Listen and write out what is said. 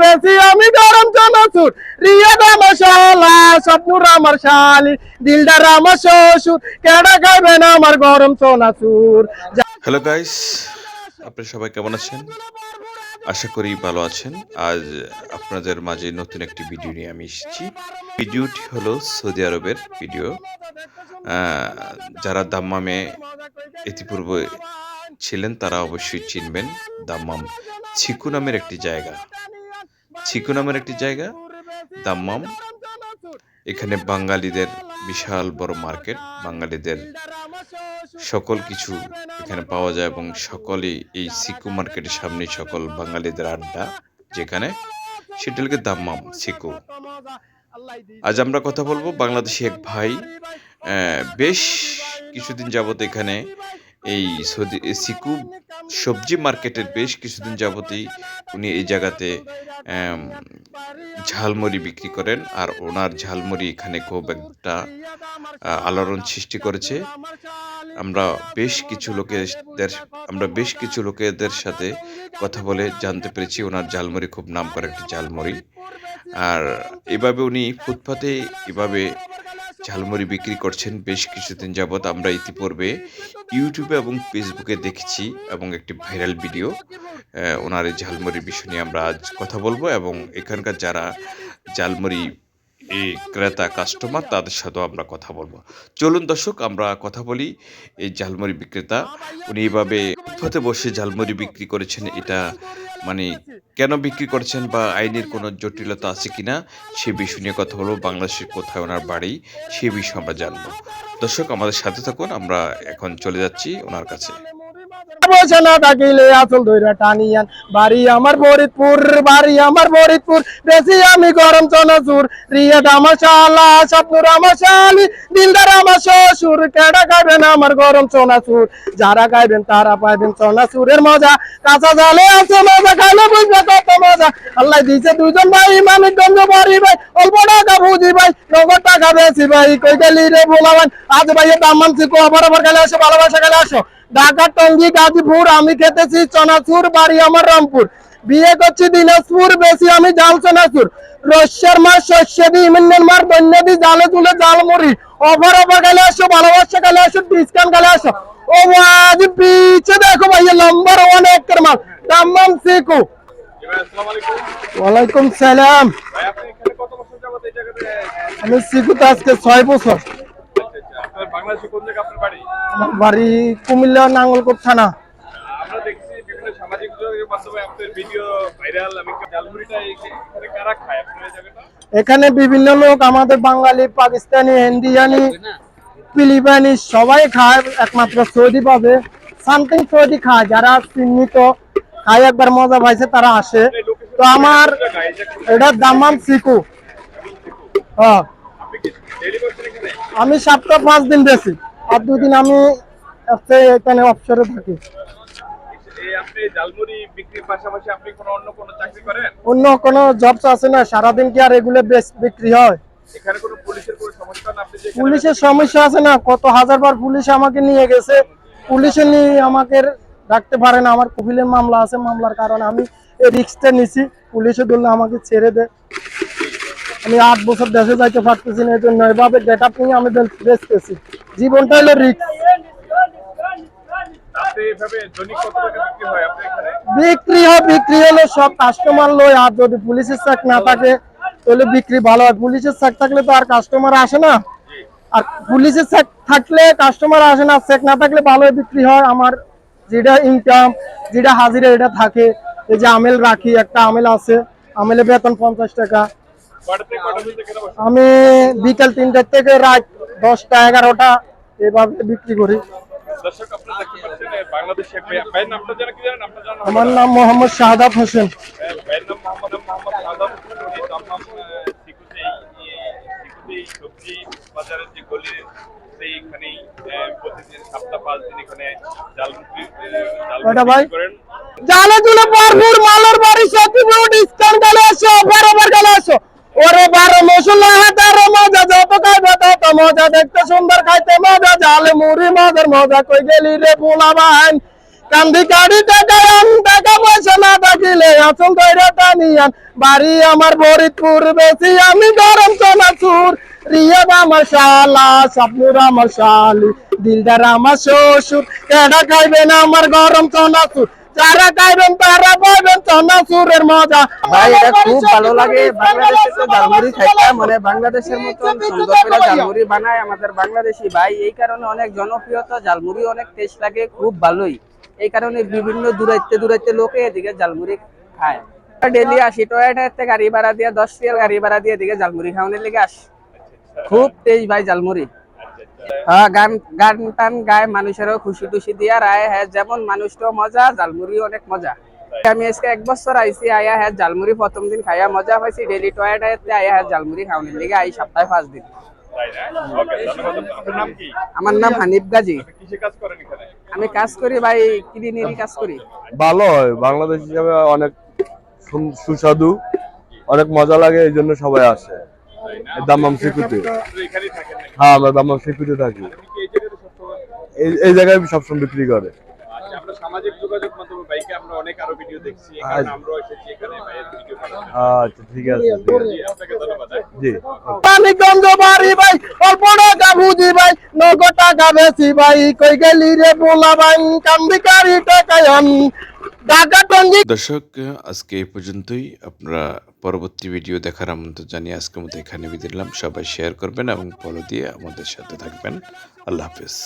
বেশি আমি গরম শালা আমার শালি, দিলদার আমার শ্বশুর, কেডা আমার গরম হ্যালো গাইস আপনারা সবাই কেমন আছেন? আশা করি ভালো আছেন। আজ আপনাদের মাঝে নতুন একটি ভিডিও নিয়ে আমি এসেছি। ভিডিওটি হলো সৌদি আরবের ভিডিও যারা দাম্মামে ইতিপূর্বে ছিলেন তারা অবশ্যই চিনবেন দাম্মাম ছিকু নামের একটি জায়গা। ছিকু নামের একটি জায়গা, দাম্মাম। এখানে বাঙালিদের বিশাল বড় মার্কেট, বাঙালিদের সকল কিছু এখানে পাওয়া যায় এবং সকলেই এই সিকু মার্কেটের সামনে সকল বাঙালিদের আড্ডা, যেখানে সেটা হলো দাম্মাম সিকু আজ আমরা কথা বলব বাংলাদেশি এক ভাই বেশ কিছুদিন যাবত এখানে এই সৌদি সিকু সবজি মার্কেটের বেশ কিছুদিন যাবতই উনি এই জায়গাতে ঝালমুড়ি বিক্রি করেন আর ওনার ঝালমুড়ি এখানে খুব একটা আলোড়ন সৃষ্টি করেছে। আমরা বেশ কিছু লোকেদের, আমরা বেশ কিছু লোকেদের সাথে কথা বলে জানতে পেরেছি ওনার ঝালমুড়ি খুব নাম করা একটি ঝালমুড়ি। আর এভাবে উনি ফুটপাতে এভাবে ঝালমুড়ি বিক্রি করছেন বেশ কিছুদিন যাবৎ আমরা ইতিপূর্বে ইউটিউবে এবং ফেসবুকে দেখেছি এবং একটি ভাইরাল ভিডিও ওনার এই ঝালমুড়ির বিষয় নিয়ে আমরা আজ কথা বলব এবং এখানকার যারা ঝালমুড়ি এই ক্রেতা কাস্টমার তাদের সাথেও আমরা কথা বলব। চলুন দর্শক, আমরা কথা বলি এই ঝালমুড়ি বিক্রেতা। উনি এইভাবে ফুটপাতে বসে ঝালমুড়ি বিক্রি করেছেন, এটা মানে কেন বিক্রি করছেন বা আইনের কোনো জটিলতা আছে কিনা, সে বিষয় নিয়ে কথা বলব। বাংলাদেশের কোথায় ওনার বাড়ি, সে বিষয়ে আমরা জানব। দর্শক, আমাদের সাথে থাকুন, আমরা এখন চলে যাচ্ছি ওনার কাছে। বসে না থাকিলে আসল ধইরা টানিয়ান বাড়ি আমার ফরিদপুর, বাড়ি আমার ফরিদপুর। বেশি আমি গরম চানাচুর রিয়াদ আমার শালা স্বপ্নুর আমার শালি দিলদার আমার শ্বশুর, কেডা খাইবেন আমার গরম চানাচুর যারা খাইবেন তারা পাইবেন চানাচুরের মজা। কাঁচা জালে আছে মজা খাইলে বুঝবে কত মজা। আল্লাহ দিয়েছে দুজন ভাই মানিকগঞ্জ বাড়ি ভাই। অল্প টাকা বুঝি ভাই, নগদ টাকা বেশি ভাই। কই গেলি রে বলাবেন আজ ভাইয়ের দাম মানছি কো আবার আবার গেলে আসো, ভালোবাসা গেলে আসো। ঢাকা, টঙ্গি, গাজীপুর, আমি খেতেছি চনাচুর, বাড়ি আমার রামপুর। বিয়ে করছি দিনাজপুর, বেশি আমি জাল চনাচুর। রস্যের মাস শস্য দি ইমিনের মার, বন্য দি, জালে তুলে জাল মরি অফার অফার গেলে আসো, ভালোবাসা গেলে আসো, ডিসকাউন্ট গেলে আসো। ও আজ পিছে দেখো ভাইয়া নাম্বার ওয়ান একের মাল দাম্মাম সিকু। ওয়ালাইকুম সালাম। ভাই আমি সিকুতে আজকে ছয় বছর। বাংলাদেশে কোন জায়গা আপনার বাড়ি? আমার বাড়ি কুমিল্লা নাঙ্গলকোট থানা। আমরা দেখছি বিভিন্ন সামাজিক যোগাযোগের মাধ্যমে আপনার ভিডিও ভাইরাল। আমি এখানে কারা খায়? আপনার জায়গাটা? এখানে বিভিন্ন লোক আমাদের বাঙালি পাকিস্তানি ইন্ডিয়ানি ফিলিপাইনি সবাই খায় একমাত্র সৌদি পাবে। সামথিং সৌদি খায় যারা চিহ্নিত খায় একবার মজা পাইছে তারা আসে। তো আমার এটার দামাম শিকু হ্যাঁ। আমি সপ্তাহ পাঁচ দিন বেশি। আর দুদিন আমি এখানে অবসরে থাকি। অন্য কোনো জবস আছে না সারাদিন কি আর এগুলো বিক্রি হয়? পুলিশের সমস্যা আছে না কত হাজার বার পুলিশ আমাকে নিয়ে গেছে। পুলিশে নিয়ে আমাকে রাখতে পারে না আমার কপিলের মামলা আছে মামলার কারণে আমি এই রিক্সটা নিছি। পুলিশে ধরলে আমাকে ছেড়ে দে আমি আট বছর দেশে যাইতে পারতেছি না এই জন্য এভাবে গেট আপ নিয়ে আমি বেচতেছি। জীবনটা হলো রিক্স হয় বিক্রি হয় বিক্রি হলে সব কাস্টমার লয় আর যদি পুলিশের চেক না থাকে তাহলে বিক্রি ভালো হয়। পুলিশের চেক থাকলে তো আর কাস্টমার আসে না। আর পুলিশের চেক থাকলে কাস্টমার আসে না চেক না থাকলে ভালো বিক্রি হয়। আমার যেটা ইনকাম যেটা হাজিরা এটা থাকে। এই যে আমেল রাখি একটা আমেল আছে। আমেলে বেতন পঞ্চাশ টাকা। আমি বিকেল তিনটার থেকে রাত দশটা এগারোটা এভাবে বিক্রি করি। আমার নাম মোহাম্মদ শাহাদাত হোসেন। সবজি বাজারের যে গলি সেইখানেই প্রতিদিন সপ্তাহ পাঁচ দিন এখানে জাল জাল করেন। ভরপুর মালের বাড়ি সত্যি ডিসকাউন্ট আসো অফার অফার মজা কই গেলি রে পোলাবান? কান্দি কাড়ি টাকায়ান টাকা, পয়সা না থাকিলে আসল দৈরা টানিয়ান। বাড়ি আমার ফরিদপুর বেশি আমি গরম চনাচুর। রিয়াদ আমার শালা স্বপ্নুর আমার শালি, দিলদার আমার শ্বশুর। কেডা আমার গরম যারা খাইবেন তারা পাইবেন চনাচুরের মজা। ভাই এটা খুব ভালো লাগে। বাংলাদেশে তো ঝালমুড়ি খাইতে মানে বাংলাদেশের মতন সুন্দর করে বানায় আমাদের বাংলাদেশি ভাই। এই কারণে অনেক জনপ্রিয়তা ঝালমুড়ি অনেক টেস্ট লাগে খুব ভালোই। এই কারণে বিভিন্ন দূরাইতে দূরাইতে লোকে এদিকে জালমুড়ি খায়। ডেলি আসি টয়টাতে গাড়ি ভাড়া দিয়ে দশ রিয়াল গাড়ি ভাড়া দিয়ে এদিকে জালমুড়ি খাওয়ানোর লেগে আস। খুব টেস্ট ভাই ঝালমুড়ি। হ্যাঁ গান গান টান গায় মানুষেরও খুশি টুশি দিয়া রায় হ্যাঁ যেমন মানুষটাও মজা ঝালমুড়ি অনেক মজা। আমি আজকে এক বছর আইছি আয়া হ্যাঁ ঝালমুড়ি প্রথম দিন খাইয়া মজা পাইছি ডেলি টয়টাতে আয়া হ্যাঁ ঝালমুড়ি খাওয়ানোর লেগে আই সপ্তাহে পাঁচ দিন। আমার নাম হানিফ গাজী। আমি কাজ করি ভাই ক্লিনিরি কাজ করি। ভালো বাংলাদেশ হিসাবে অনেক সুস্বাদু, অনেক মজা লাগে, এই জন্য সবাই আসে। দাম্মাম সিকুতে হ্যাঁ আমরা থাকি এই এই জায়গায় সবসময় বিক্রি করে। আচ্ছা, জন্য। আচ্ছা ঠিক আছে জি, ধন্যবাদ হ্যাঁ। বাড়ি ভাই অল্প টাকা ভাই নগদ টাকা বেশি ভাই কই গেলি রে পোলা ভাই কান্দি কাড়ি টাকায়ান দর্শক, আজকে এই পর্যন্তই। আপনারা পরবর্তী ভিডিও দেখার আমন্ত্রণ জানিয়ে আজকের মতো এখানে বিদিলাম সবাই শেয়ার করবেন এবং ফলো দিয়ে আমাদের সাথে থাকবেন। আল্লাহ হাফেজ।